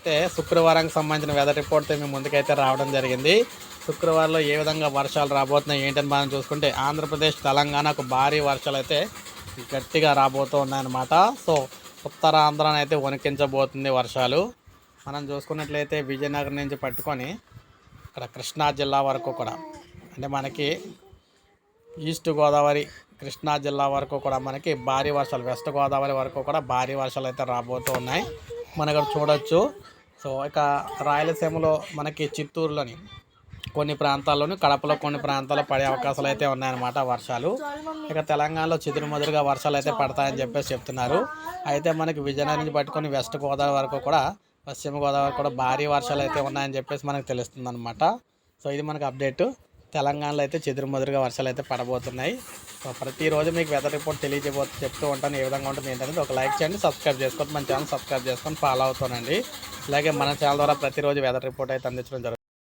అయితే శుక్రవారానికి సంబంధించిన వెదర్ రిపోర్ట్తో మేము ముందుకైతే రావడం జరిగింది. శుక్రవారంలో ఏ విధంగా వర్షాలు రాబోతున్నాయి ఏంటని మనం చూసుకుంటే ఆంధ్రప్రదేశ్ తెలంగాణకు భారీ వర్షాలు అయితే గట్టిగా రాబోతూ ఉన్నాయన్నమాట. సో ఉత్తర అయితే వణికించబోతుంది వర్షాలు. మనం చూసుకున్నట్లయితే విజయనగరం నుంచి పట్టుకొని ఇక్కడ కృష్ణా జిల్లా వరకు కూడా అంటే మనకి ఈస్ట్ గోదావరి కృష్ణా జిల్లా వరకు కూడా మనకి భారీ వర్షాలు వెస్ట్ గోదావరి వరకు కూడా భారీ వర్షాలు అయితే రాబోతూ ఉన్నాయి. మనం ఇక్కడ చూడొచ్చు. సో ఇక రాయలసీమలో మనకి చిత్తూరులోని కొన్ని ప్రాంతాల్లోని కడపలో కొన్ని ప్రాంతాల్లో పడే అవకాశాలు అయితే ఉన్నాయన్నమాట వర్షాలు. ఇక తెలంగాణలో చెదురుమదురుగా వర్షాలు అయితే పడతాయని చెప్పేసి చెప్తున్నారు. అయితే మనకి విజయనగరం నుంచి పట్టుకొని వెస్ట్ గోదావరి వరకు కూడా పశ్చిమ గోదావరి కూడా భారీ వర్షాలు అయితే ఉన్నాయని చెప్పేసి మనకు తెలుస్తుంది అనమాట సో ఇది మనకు అప్డేట్. తెలంగాణలో అయితే చెదురుమదురుగా వర్షాలు అయితే పడబోతున్నాయి. సో ప్రతిరోజు మీకు వెదర్ రిపోర్ట్ తెలియజేయబో చెప్తూ ఉంటాను ఏ విధంగా ఉంటుంది ఏంటనేది. ఒక లైక్ చేయండి సబ్స్క్రైబ్ చేసుకోండి. మన ఛానల్ సబ్స్క్రైబ్ చేసుకొని ఫాలో అవుతానండి అలాగే మన ఛానల్ ద్వారా ప్రతిరోజు వెదర్ రిపోర్ట్ అయితే అందించడం జరుగుతుంది.